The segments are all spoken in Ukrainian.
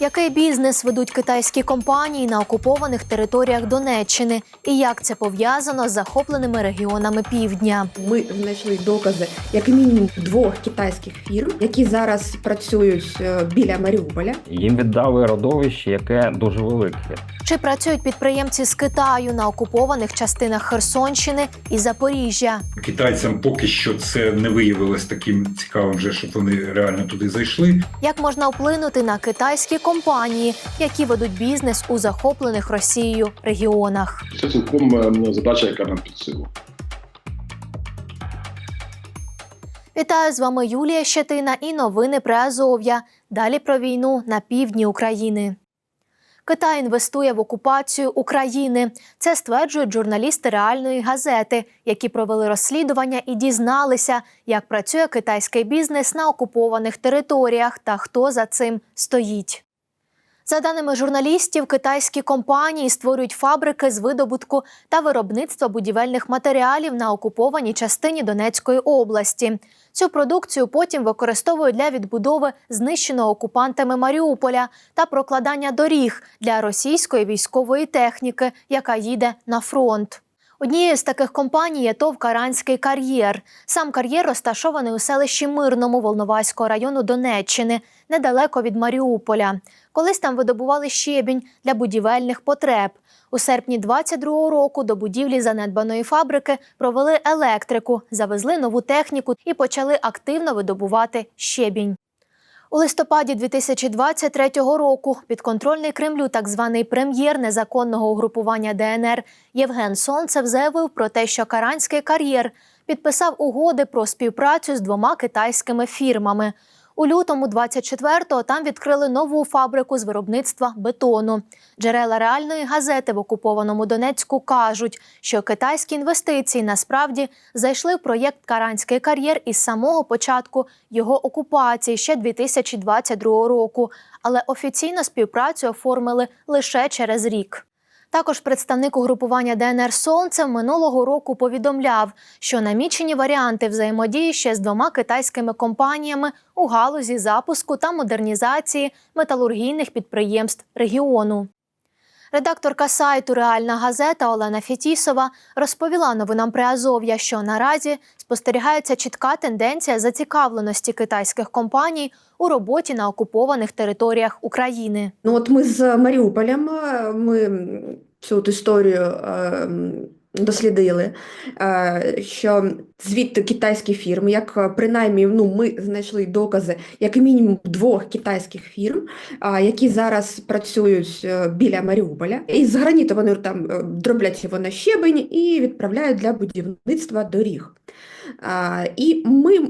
Який бізнес ведуть китайські компанії на окупованих територіях Донеччини, і як це пов'язано з захопленими регіонами півдня? Ми знайшли докази як мінімум двох китайських фірм, які зараз працюють е, біля Маріуполя. Їм віддали родовище, яке дуже велике. Чи працюють підприємці з Китаю на окупованих частинах Херсонщини і Запоріжжя? Китайцям поки що це не виявилось таким цікавим, вже щоб вони реально туди зайшли. Як можна вплинути на китайські компанії, які ведуть бізнес у захоплених Росією регіонах? Це цілком е, задача, яка нам під силу. Вітаю з вами Юлія Щетина і новини про Азов'я. Далі про війну на півдні України. Китай інвестує в окупацію України. Це стверджують журналісти реальної газети, які провели розслідування і дізналися, як працює китайський бізнес на окупованих територіях та хто за цим стоїть. За даними журналістів, китайські компанії створюють фабрики з видобутку та виробництва будівельних матеріалів на окупованій частині Донецької області. Цю продукцію потім використовують для відбудови знищеного окупантами Маріуполя та прокладання доріг для російської військової техніки, яка їде на фронт. Однією з таких компаній є ТОВ Каранський кар'єр. Сам кар'єр розташований у селищі Мирному Волноваського району Донеччини, недалеко від Маріуполя. Колись там видобували щебінь для будівельних потреб. У серпні 22-го року до будівлі занедбаної фабрики провели електрику, завезли нову техніку і почали активно видобувати щебінь. У листопаді 2023 року підконтрольний Кремлю так званий прем'єр незаконного угрупування ДНР Євген Сонцев заявив про те, що Каранський кар'єр підписав угоди про співпрацю з двома китайськими фірмами. У лютому 24-го там відкрили нову фабрику з виробництва бетону. Джерела реальної газети в окупованому Донецьку кажуть, що китайські інвестиції насправді зайшли в проєкт Каранський кар'єр із самого початку його окупації ще 2022 року, але офіційно співпрацю оформили лише через рік. Також представник угрупування ДНР Сонце минулого року повідомляв, що намічені варіанти взаємодії ще з двома китайськими компаніями у галузі запуску та модернізації металургійних підприємств регіону. Редакторка сайту Реальна газета Олена Фетісова розповіла новинам при Азов'я, що наразі спостерігається чітка тенденція зацікавленості китайських компаній у роботі на окупованих територіях України. Ну от ми з Маріуполем е, ми цю от історію е, дослідили, е, що звідти китайські фірми, як е, принаймні ну, ми знайшли докази як мінімум двох китайських фірм, які зараз працюють е, біля Маріуполя. І з граніту вони там е, дроблять його на щебень і відправляють для будівництва доріг. І ми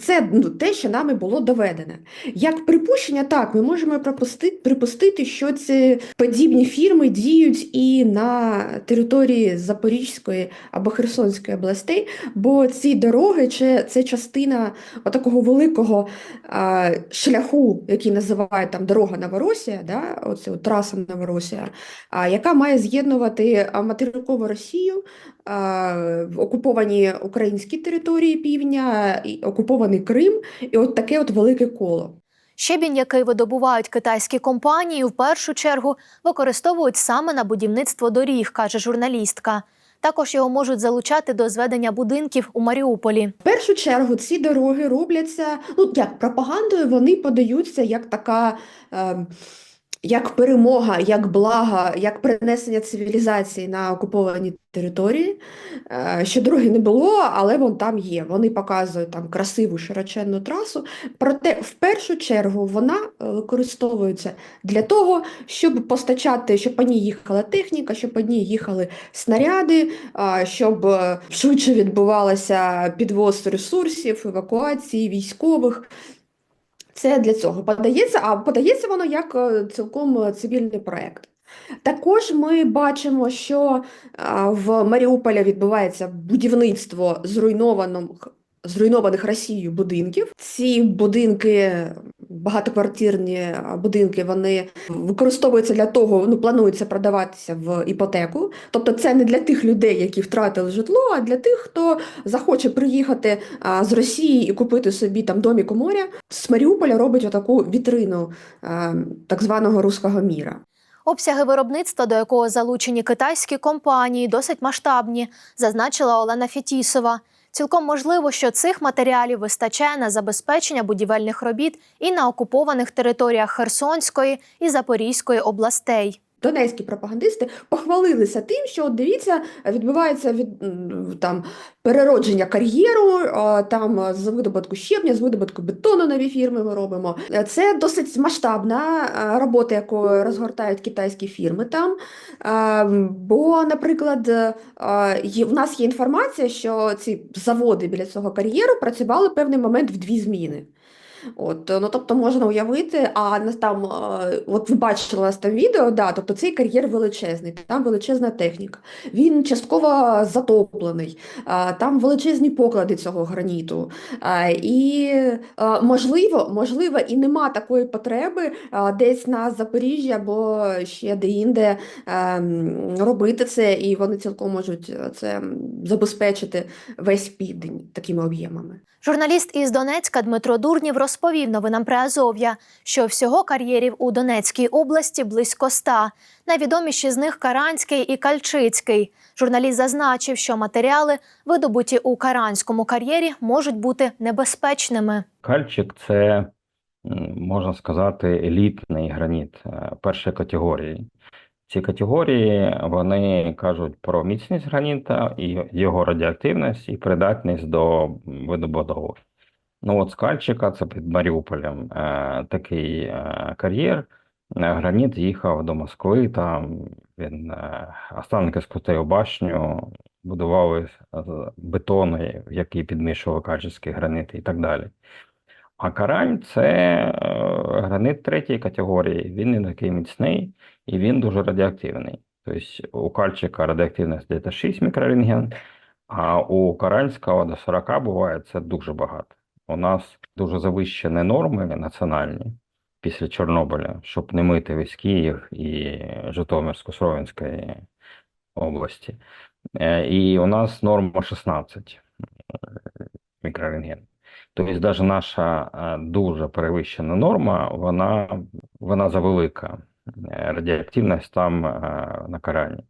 це ну, те, що нами було доведено. Як припущення, так, ми можемо припустити, припустити, що ці подібні фірми діють і на території Запорізької або Херсонської областей, бо ці дороги це частина такого великого а, шляху, який називають там дорога Новоросія, да, оце траса Новоросія, а, яка має з'єднувати материкову Росію, а, окуповані українські території півдня, і окупований Крим, і от таке от велике коло. Щебінь, який видобувають китайські компанії, в першу чергу використовують саме на будівництво доріг, каже журналістка. Також його можуть залучати до зведення будинків у Маріуполі. В першу чергу ці дороги робляться, ну як пропагандою, вони подаються як така. Е, як перемога, як блага, як принесення цивілізації на окуповані території, е, що дороги не було, але вон там є. Вони показують там красиву широченну трасу. Проте, в першу чергу, вона е, використовується для того, щоб постачати, щоб по ній їхала техніка, щоб по ній їхали снаряди, щоб е, швидше відбувалося підвоз ресурсів, евакуації військових. Це для цього подається, а подається воно як е, цілком е, цивільний проект. Також ми бачимо, що в Маріуполі відбувається будівництво зруйнованих, зруйнованих Росією будинків. Ці будинки багатоквартирні будинки вони використовуються для того, ну плануються продаватися в іпотеку. Тобто, це не для тих людей, які втратили житло, а для тих, хто захоче приїхати з Росії і купити собі там домік у моря. З Маріуполя робить отаку вітрину так званого руського міра. Обсяги виробництва, до якого залучені китайські компанії, досить масштабні, зазначила Олена Фетісова. Цілком можливо, що цих матеріалів вистачає на забезпечення будівельних робіт і на окупованих територіях Херсонської і Запорізької областей. Донецькі пропагандисти похвалилися тим, що от дивіться, відбувається від там переродження кар'єру, там з видобутку щебня, з видобутку бетону нові фірми ми робимо. Це досить масштабна робота, яку розгортають китайські фірми там. Бо, наприклад, е, в нас є інформація, що ці заводи біля цього кар'єру працювали певний момент в дві зміни. От, ну тобто можна уявити, а нас там, е, от ви бачили у нас там відео, да, тобто цей кар'єр величезний, там величезна техніка. Він частково затоплений, там величезні поклади цього граніту. І можливо, можливо, і нема такої потреби десь на Запоріжжі або ще де-інде ем, робити це, і вони цілком можуть е, це забезпечити весь південь такими об'ємами. Журналіст із Донецька Дмитро Дурнів розповів новинам при Азов'я, що всього кар'єрів у Донецькій області близько ста. Найвідоміші з них Каранський і Кальчицький. Журналіст зазначив, що матеріали, видобуті у Каранському кар'єрі, можуть бути небезпечними. Кальчик це, можна сказати, елітний граніт е, першої категорії. Ці категорії вони кажуть про міцність граніта і його радіоактивність і придатність до видобутку. Ну от з Кальчика, це під Маріуполем, е, такий е, кар'єр. Е, Граніт їхав до Москви, там він Останківську таю башню будували з бетону, в який підмішували кальчицький гранит і так далі. А карань це гранит третьої категорії. Він не такий міцний і він дуже радіоактивний. Тобто у кальчика радіоактивність десь 6 мікрорентген, а у каранського до 40 буває це дуже багато. У нас дуже завищені норми національні після Чорнобиля, щоб не мити весь Київ і Житомирсько-Слов'янської області. Е, І у нас норма 16 мікрорентген. Тобто, навіть наша е, дуже перевищена норма, вона, вона завелика. Радіоактивність там е, на карані.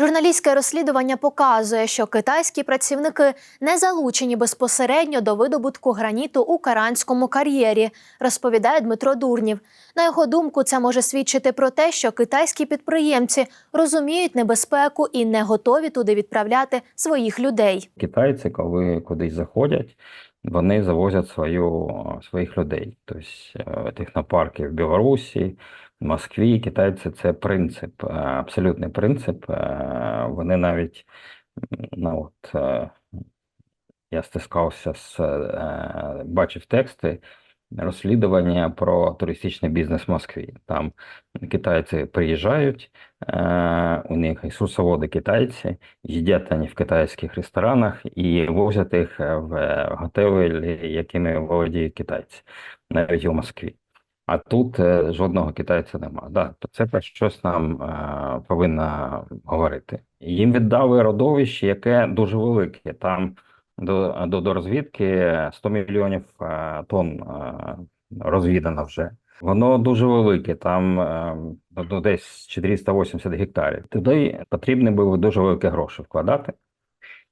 Журналістське розслідування показує, що китайські працівники не залучені безпосередньо до видобутку граніту у каранському кар'єрі, розповідає Дмитро Дурнів. На його думку, це може свідчити про те, що китайські підприємці розуміють небезпеку і не готові туди відправляти своїх людей. Китайці, коли кудись заходять, вони завозять свою, своїх людей. Тобто е, технопарки в Білорусі, в Москві. Китайці це принцип, е, абсолютний принцип. Е, Вони навіть, ну от, е, я стискався з, бачив тексти розслідування про туристичний бізнес в Москві. Там китайці приїжджають, у них екскурсоводи китайці, їдять вони в китайських ресторанах і возять їх в готелі, якими володіють китайці, навіть у Москві. А тут е, жодного китайця нема. Да, то це про щось нам е, повинно говорити. Їм віддали родовище, яке дуже велике. Там до, до, до розвідки 100 мільйонів е, тонн е, розвідано вже. Воно дуже велике, там е, ну, десь 480 гектарів. Туди потрібні були дуже великі гроші вкладати.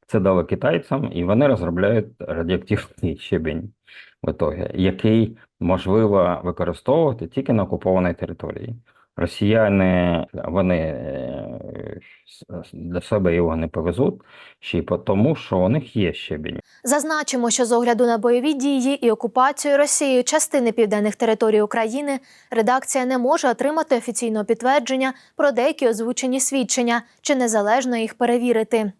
Це дали китайцям, і вони розробляють радіоактивний щебінь в ітогі, який можливо використовувати тільки на окупованій території. Росіяни вони е, для себе його не повезуть, ще й тому, що у них є щебінь. Зазначимо, що з огляду на бойові дії і окупацію Росією частини південних територій України редакція не може отримати офіційного підтвердження про деякі озвучені свідчення чи незалежно їх перевірити.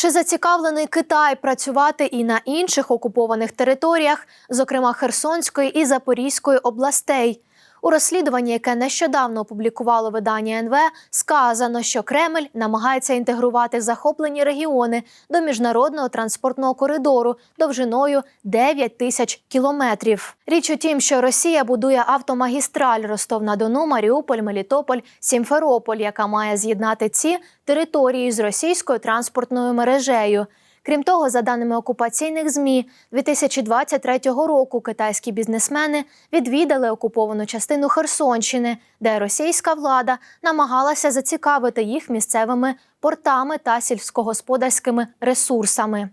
Чи зацікавлений Китай працювати і на інших окупованих територіях, зокрема Херсонської і Запорізької областей? У розслідуванні, яке нещодавно опублікувало видання НВ, сказано, що Кремль намагається інтегрувати захоплені регіони до міжнародного транспортного коридору довжиною 9 тисяч кілометрів. Річ у тім, що Росія будує автомагістраль Ростов-на-Дону, Маріуполь, Мелітополь, Сімферополь, яка має з'єднати ці території з російською транспортною мережею. Крім того, за даними окупаційних ЗМІ, 2023 року китайські бізнесмени відвідали окуповану частину Херсонщини, де російська влада намагалася зацікавити їх місцевими портами та сільськогосподарськими ресурсами.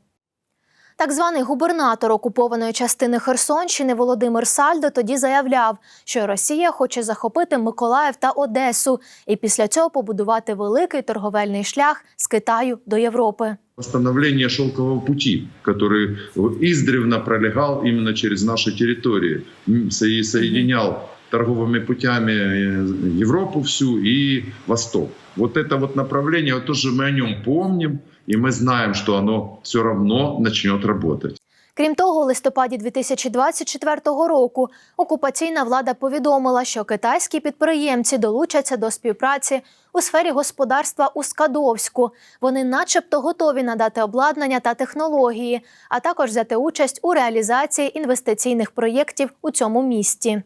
Так званий губернатор окупованої частини Херсонщини Володимир Сальдо тоді заявляв, що Росія хоче захопити Миколаїв та Одесу і після цього побудувати великий торговельний шлях з Китаю до Європи. Восстановление шелкового пути, который издревно пролегал именно через наши территории соединял торговыми путями э, Европу всю и Восток. Вот это вот направление, вот тоже мы о нем помним, и мы знаем, что оно все равно начнет работать. Крім того, у листопаді 2024 року окупаційна влада повідомила, що китайські підприємці долучаться до співпраці у сфері господарства у Скадовську. Вони, начебто, готові надати обладнання та технології, а також взяти участь у реалізації інвестиційних проєктів у цьому місті.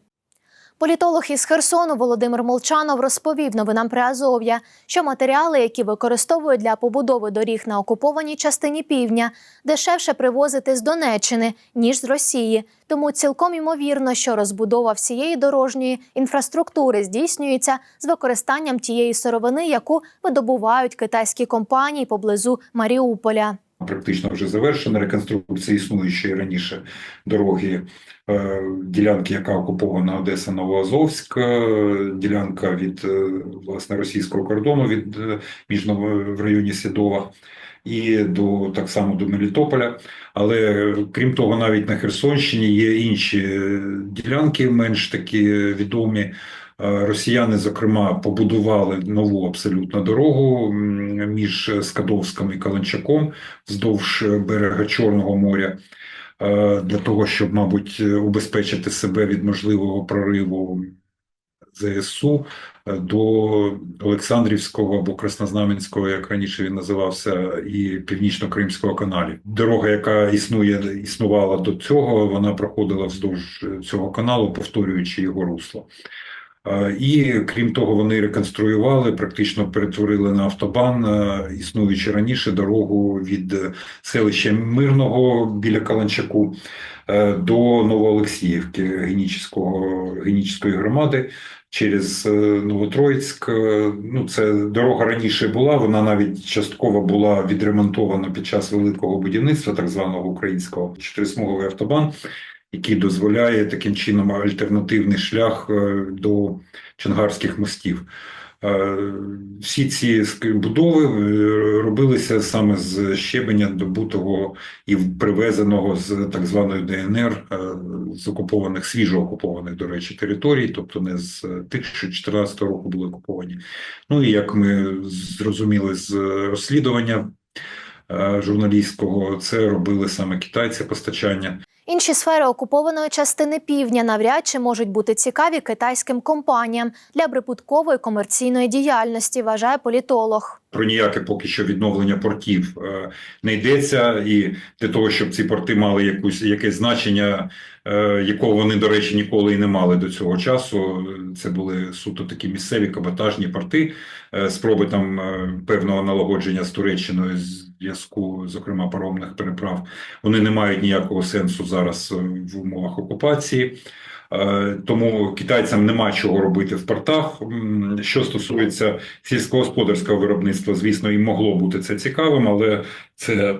Політолог із Херсону Володимир Молчанов розповів новинам Приазов'я, що матеріали, які використовують для побудови доріг на окупованій частині півдня, дешевше привозити з Донеччини ніж з Росії. Тому цілком імовірно, що розбудова всієї дорожньої інфраструктури здійснюється з використанням тієї сировини, яку видобувають китайські компанії поблизу Маріуполя. Практично вже завершена реконструкція існуючої раніше дороги, е, ділянки, яка окупована Одеса Новоазовськ, е, ділянка від е, власне російського кордону від між в районі Сідова і до так само до Мелітополя. Але крім того, навіть на Херсонщині є інші ділянки, менш такі відомі. Е, Росіяни, зокрема, побудували нову абсолютно дорогу між Скадовськом і Каланчаком вздовж берега Чорного моря е, для того, щоб, мабуть, убезпечити себе від можливого прориву ЗСУ е, до Олександрівського або Краснознаменського, як раніше він називався, і Північно-Кримського каналів. Дорога, яка існує, існувала до цього, вона проходила вздовж цього каналу, повторюючи його русло. Е, І крім того, вони реконструювали, практично перетворили на автобан, е, існуючи раніше дорогу від е, селища Мирного біля Каланчаку до Новоолексіївки Генічеської громади через Новотроїцьк. Ну, це дорога раніше була, вона навіть частково була відремонтована під час великого будівництва, так званого українського чотирисмуговий автобан який дозволяє таким чином альтернативний шлях е, до Чонгарських мостів. Е, Всі ці будови е, робилися саме з щебеня, добутого і привезеного з так званої ДНР, з окупованих, свіжо окупованих, до речі, територій, тобто не з тих, що 2014 року були окуповані. Ну і як ми зрозуміли з розслідування журналістського, це робили саме китайці постачання. Інші сфери окупованої частини півдня навряд чи можуть бути цікаві китайським компаніям для прибуткової комерційної діяльності, вважає політолог. Про ніяке поки що відновлення портів е, не йдеться, і для того, щоб ці порти мали якусь якесь значення, е, якого вони, до речі, ніколи і не мали до цього часу. Це були суто такі місцеві каботажні порти, е, спроби там е, певного налагодження з Туреччиною з зв'язку, зокрема паромних переправ. Вони не мають ніякого сенсу зараз е, в умовах окупації. Е, Тому китайцям нема чого робити в портах. Що стосується сільськогосподарського виробництва, звісно, і могло бути це цікавим, але це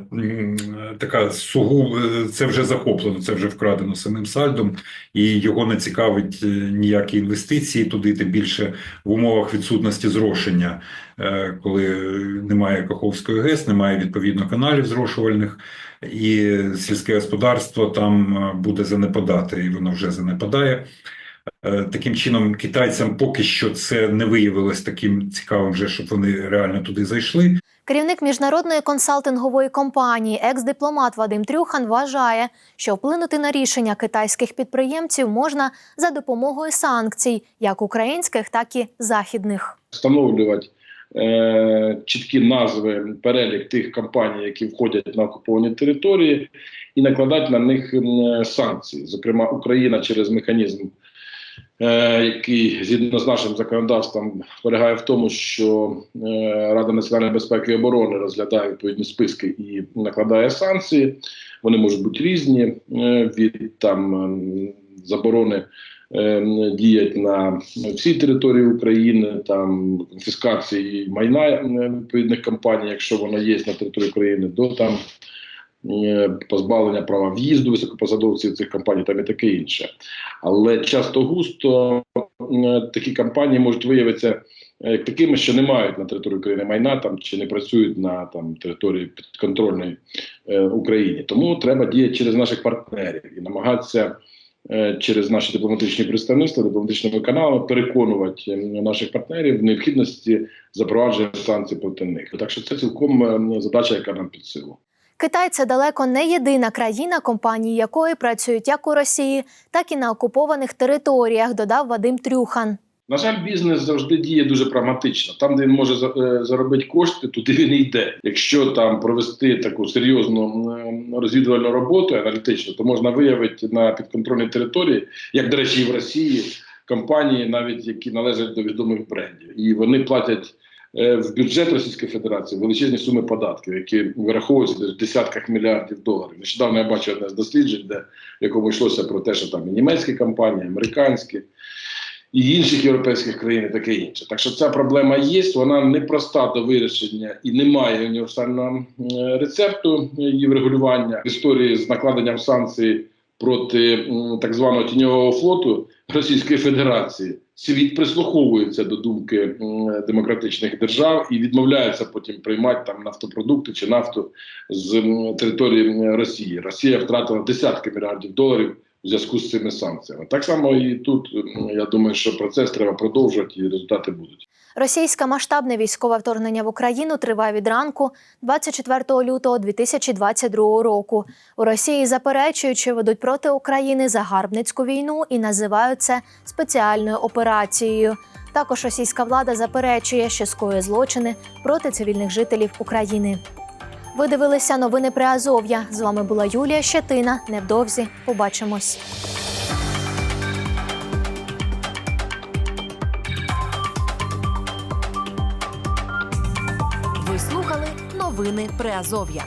така сугуб, е, це вже захоплено, це вже вкрадено самим сальдом, і його не цікавить е, ніякі інвестиції туди, тим більше в умовах відсутності зрошення, коли немає Каховської ГЕС, немає відповідно каналів зрошувальних. І сільське господарство там е, буде занепадати, і воно вже занепадає. Е, Таким чином, китайцям поки що це не виявилось таким цікавим, вже, щоб вони реально туди зайшли. Керівник міжнародної консалтингової компанії, екс-дипломат Вадим Трюхан вважає, що вплинути на рішення китайських підприємців можна за допомогою санкцій, як українських, так і західних. Встановлювати е, чіткі назви, перелік тих компаній, які входять на окуповані території, і накладати на них санкції. Зокрема, Україна через механізм, е, який згідно з нашим законодавством полягає в тому, що е, Рада національної безпеки і оборони розглядає відповідні списки і накладає санкції. Вони можуть бути різні від там заборони е, діять на всій території України, там конфіскації майна е, відповідних компаній, якщо воно є на території України, до там е, позбавлення права в'їзду високопосадовців цих компаній, там і таке інше. Але часто густо е, такі компанії можуть виявитися е, такими, що не мають на території України майна там чи не працюють на там території підконтрольної е, Україні. Тому треба діяти через наших партнерів і намагатися через наші дипломатичні представництва, дипломатичними каналами переконувати е, наших партнерів в необхідності запровадження санкцій проти них. Так що це цілком е, задача, яка нам під силу. Китай це далеко не єдина країна, компанії якої працюють як у Росії, так і на окупованих територіях, додав Вадим Трюхан. На жаль, бізнес завжди діє дуже прагматично. Там, де він може е, заробити кошти, туди він йде. Якщо там провести таку серйозну розвідувальну роботу аналітичну, то можна виявити на підконтрольній території, як до речі, і в Росії компанії, навіть які належать до відомих брендів, і вони платять. е, В бюджет Російської Федерації величезні суми податків, які вираховуються в десятках мільярдів доларів. Нещодавно я бачив одне з досліджень, де якому йшлося про те, що там і німецькі компанії, і американські, і інших європейських країн, і таке інше. Так що ця проблема є, вона непроста до вирішення і немає універсального е, рецепту її врегулювання. В історії з накладенням санкцій проти так званого тіньового флоту Російської Федерації світ прислуховується до думки демократичних держав і відмовляється потім приймати там нафтопродукти чи нафту з території Росії. Росія втратила десятки мільярдів доларів у зв'язку з цими санкціями. Так само і тут я думаю, що процес треба продовжувати, і результати будуть. Російське масштабне військове вторгнення в Україну триває від ранку 24 лютого 2022 року. У Росії заперечують, що ведуть проти України загарбницьку війну і називають це спеціальною операцією. Також російська влада заперечує, що скоює злочини проти цивільних жителів України. Ви дивилися новини при Азов'я. З вами була Юлія Щетина. Невдовзі побачимось. Ви слухали новини Приазов'я.